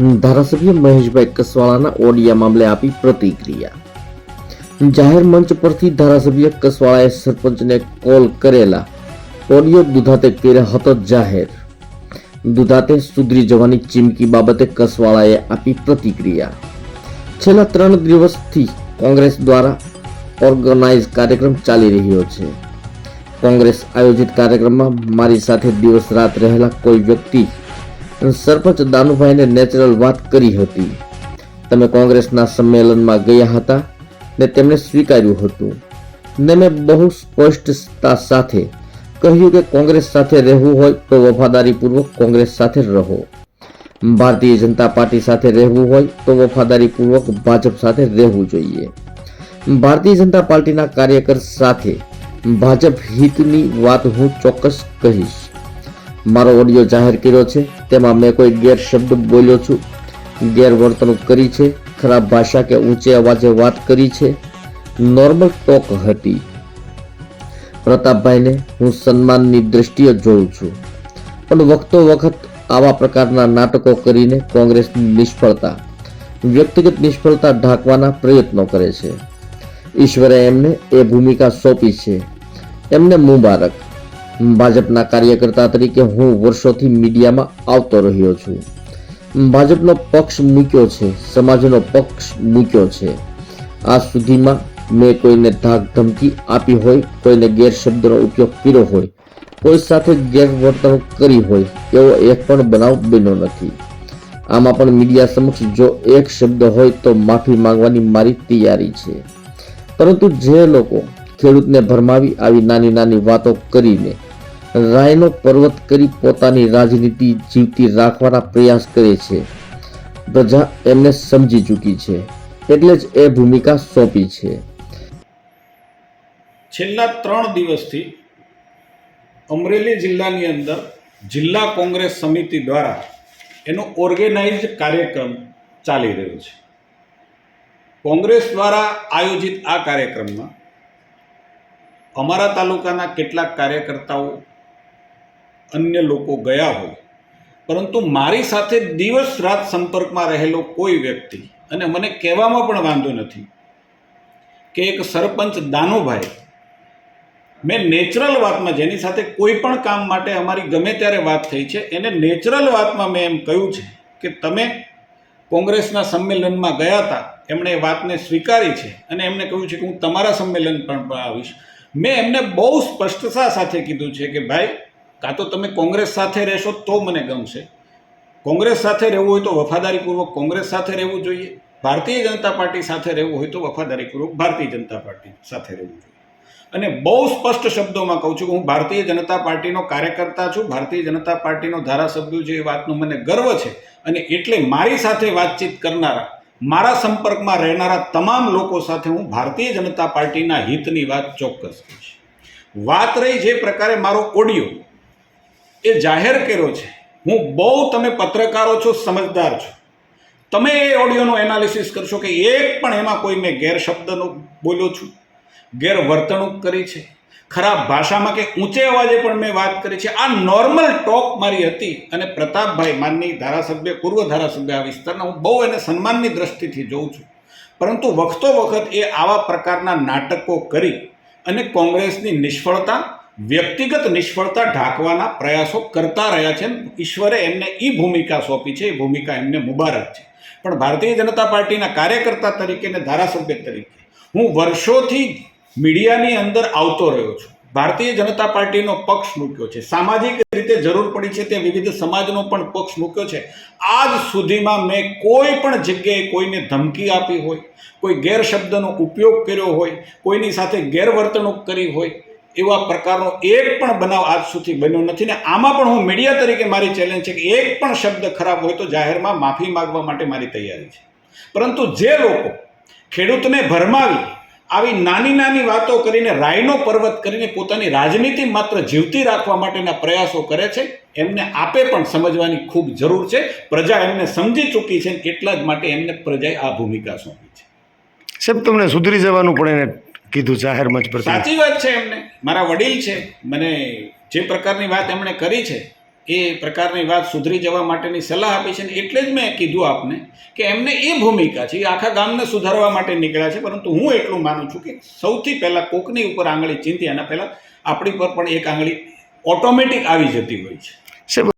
ધારાસભ્ય મહેશભાઈ કસવાળાના ઓડિયા મામલે આપી પ્રતિક્રિયા. જાહેર મંચ પરથી ધારાસભ્ય કસવાળાએ સરપંચને કોલ કરેલા. ઓડિયો દુધાતે કર્યા હતો જાહેર. દુધાતે સુધરી જવાની ચીમકી બાબતે કસવાળાએ આપી પ્રતિક્રિયા. છેલ્લા ત્રણ દિવસથી કોંગ્રેસ દ્વારા ઓર્ગેનાઇઝ કાર્યક્રમ ચાલી રહ્યો છે. કોંગ્રેસ આયોજિત કાર્યક્રમમાં મારી સાથે દિવસ રાત રહેલા કોઈ વ્યક્તિ સરપંચ દાનુભાઈને નેચરલ વાત કરી હતી. તમે કોંગ્રેસના સંમેલનમાં ગયા હતા ને તેમણે સ્વીકાર્યું હતું. ને મેં બહુ સ્પષ્ટતા સાથે કહ્યું કે કોંગ્રેસ સાથે રહેવું હોય તો વફાદારીપૂર્વક કોંગ્રેસ સાથે રહો. ભારતીય જનતા પાર્ટી સાથે રહેવું હોય તો વફાદારીપૂર્વક ભાજપ સાથે રહેવું જોઈએ. ભારતીય જનતા પાર્ટીના કાર્યકર સાથે ભાજપ હિતની વાત હું ચોક્કસ કહીશ. મારો ઓડિયો જાહેર કર્યો છે. તેમાં મેં કોઈ ગેરશબ્દ બોલ્યો છું. ગેરવર્તણૂક કરી છે. ખરાબ ભાષા કે ઊંચે અવાજે વાત કરી છે. નોર્મલ ટોક હતી. પ્રતાપભાઈને હું સન્માનની દ્રષ્ટિએ જોઉં છું. પણ વખતો વખત આવા પ્રકારના નાટકો કરીને કોંગ્રેસની નિષ્ફળતા, વ્યક્તિગત નિષ્ફળતા ઢાંકવાના પ્રયત્નો કરે છે. ઈશ્વરે એમને એ ભૂમિકા સોંપી છે. એમને મુબારક. ભાજપના કાર્યકર્તા તરીકે હું વર્ષોથી મીડિયામાં આવતો રહ્યો છું. ભાજપનો પક્ષ મૂક્યો છે, સમાજનો પક્ષ મૂક્યો છે. આ સુધીમાં મેં કોઈને ધાક ધમકી આપી હોય, કોઈને ગેરશબ્દનો ઉપયોગ કર્યો હોય, કોઈ સાથે ગેરવર્તણૂક કરી હોય, એવો એક પણ બનાવ બન્યો નથી. આમાં પણ મીડિયા સમક્ષ જો એક શબ્દ હોય તો માફી માંગવાની મારી તૈયારી છે. પરંતુ જે લોકો ખેડૂતને ભરમાવી આવી નાની નાની વાતો કરીને રાયનો પર્વત કરી પોતાની રાજનીતિ જીવતી રાખવાના પ્રયાસ કરે છે. પ્રજા એમને સમજી ચૂકી છે, એટલે જ એ ભૂમિકા સોંપી છે. છેલ્લા ત્રણ દિવસથી અમરેલી જિલ્લાની અંદર જિલ્લા કોંગ્રેસ સમિતિ દ્વારા એનો ઓર્ગેનાઇઝ કાર્યક્રમ ચાલી રહ્યો છે. કોંગ્રેસ દ્વારા આયોજિત આ કાર્યક્રમમાં અમારા તાલુકાના કેટલાક કાર્યકર્તાઓ અન્ય લોકો ગયા હોય. પરંતુ મારી સાથે દિવસ રાત સંપર્કમાં રહેલો કોઈ વ્યક્તિ, અને મને કહેવામાં પણ વાંધો નથી, કે એક સરપંચ દાનુભાઈ, મેં નેચરલ વાતમાં જેની સાથે કોઈ પણ કામ માટે અમારી ગમે ત્યારે વાત થઈ છે, એને નેચરલ વાતમાં મેં એમ કહ્યું છે કે તમે કોંગ્રેસના સંમેલનમાં ગયા હતા, એમણે એ વાતને સ્વીકારી છે, અને એમને કહ્યું છે કે હું તમારા સંમેલન પણ આવીશ. મેં એમને બહુ સ્પષ્ટતા સાથે કીધું છે કે ભાઈ કાં તો તમે કોંગ્રેસ સાથે રહેશો તો મને ગમશે. કોંગ્રેસ સાથે રહેવું હોય તો વફાદારીપૂર્વક કોંગ્રેસ સાથે રહેવું જોઈએ. ભારતીય જનતા પાર્ટી સાથે રહેવું હોય તો વફાદારીપૂર્વક ભારતીય જનતા પાર્ટી સાથે રહેવું જોઈએ. અને બહુ સ્પષ્ટ શબ્દોમાં કહું છું કે હું ભારતીય જનતા પાર્ટીનો કાર્યકર્તા છું. ભારતીય જનતા પાર્ટીનો ધારાસભ્ય છે એ વાતનો મને ગર્વ છે. અને એટલે મારી સાથે વાતચીત કરનારા, મારા સંપર્કમાં રહેનારા તમામ લોકો સાથે હું ભારતીય જનતા પાર્ટીના હિતની વાત ચોક્કસ કરીશ વાત રહી જે પ્રકારે મારો ઓડિયો એ જાહેર કર્યો છે. હું બહુ તમે પત્રકારો છો, સમજદાર છો. તમે એ ઓડિયોનું એનાલિસિસ કરશો કે એક પણ એમાં કોઈ મેં ગેરશબ્દનો બોલ્યો છું ગેરવર્તણૂક કરી છે. ખરાબ ભાષામાં કે ઊંચે અવાજે પણ મેં વાત કરી છે. આ નોર્મલ ટોક મારી હતી અને પ્રતાપભાઈ માનની ધારાસભ્ય, પૂર્વ ધારાસભ્ય આ વિસ્તારના, હું બહુ એને સન્માનની દ્રષ્ટિથી જોઉં છું. પરંતુ વખતો વખત એ આવા પ્રકારના નાટકો કરી અને કોંગ્રેસની નિષ્ફળતા વ્યક્તિગત નિષ્ફળતા ઢાંકવાના પ્રયાસો કરતા રહ્યા છે. ઈશ્વરે એમને એ ભૂમિકા સોંપી છે. એ ભૂમિકા એમને મુબારક છે. પણ ભારતીય જનતા પાર્ટીના કાર્યકર્તા તરીકે અને ધારાસભ્ય તરીકે હું વર્ષોથી મીડિયાની અંદર આવતો રહ્યો છું. ભારતીય જનતા પાર્ટીનો પક્ષ મૂક્યો છે. સામાજિક રીતે જરૂર પડી છે તે વિવિધ સમાજનો પણ પક્ષ મૂક્યો છે. આજ સુધીમાં મેં કોઈ પણ જગ્યાએ કોઈને ધમકી આપી હોય, કોઈ ગેરશબ્દનો ઉપયોગ કર્યો હોય, કોઈની સાથે ગેરવર્તણૂક કરી હોય એવા પ્રકારનો એક પણ બનાવ આજ સુધી બન્યો નથી ને આમાં પણ હું મીડિયા તરીકે મારી ચેલેન્જ છે કે એક પણ શબ્દ ખરાબ હોય તો જાહેરમાં માફી માગવા માટે મારી તૈયારી છે. પરંતુ જે લોકો ખેડૂતને ભરમાવી આવી નાની નાની વાતો કરીને રાયનો પર્વત કરીને પોતાની રાજનીતિ માત્ર જીવતી રાખવા માટેના પ્રયાસો કરે છે, એમને આપે પણ સમજવાની ખૂબ જરૂર છે. પ્રજા એમને સમજી ચૂકી છે એટલા જ માટે એમને પ્રજાએ આ ભૂમિકા સોંપી છે. સાહેબ, તમને સુધરી જવાનું પણ એને કીધું જાહેર મંચ પર સાચી વાત છે એમને. મારા વડીલ છે. મને જે પ્રકારની વાત એમણે કરી છે એ પ્રકારની વાત સુધરી જવા માટેની સલાહ આપી છે ને એટલે જ મેં કીધું આપને કે એમને એ ભૂમિકા છે એ આખા ગામને સુધારવા માટે નીકળ્યા છે પરંતુ હું એટલું માનું છું કે સૌથી પહેલાં કોકની ઉપર આંગળી ચીંધી એના પહેલાં આપણી પર પણ એક આંગળી ઓટોમેટિક આવી જતી હોય છે.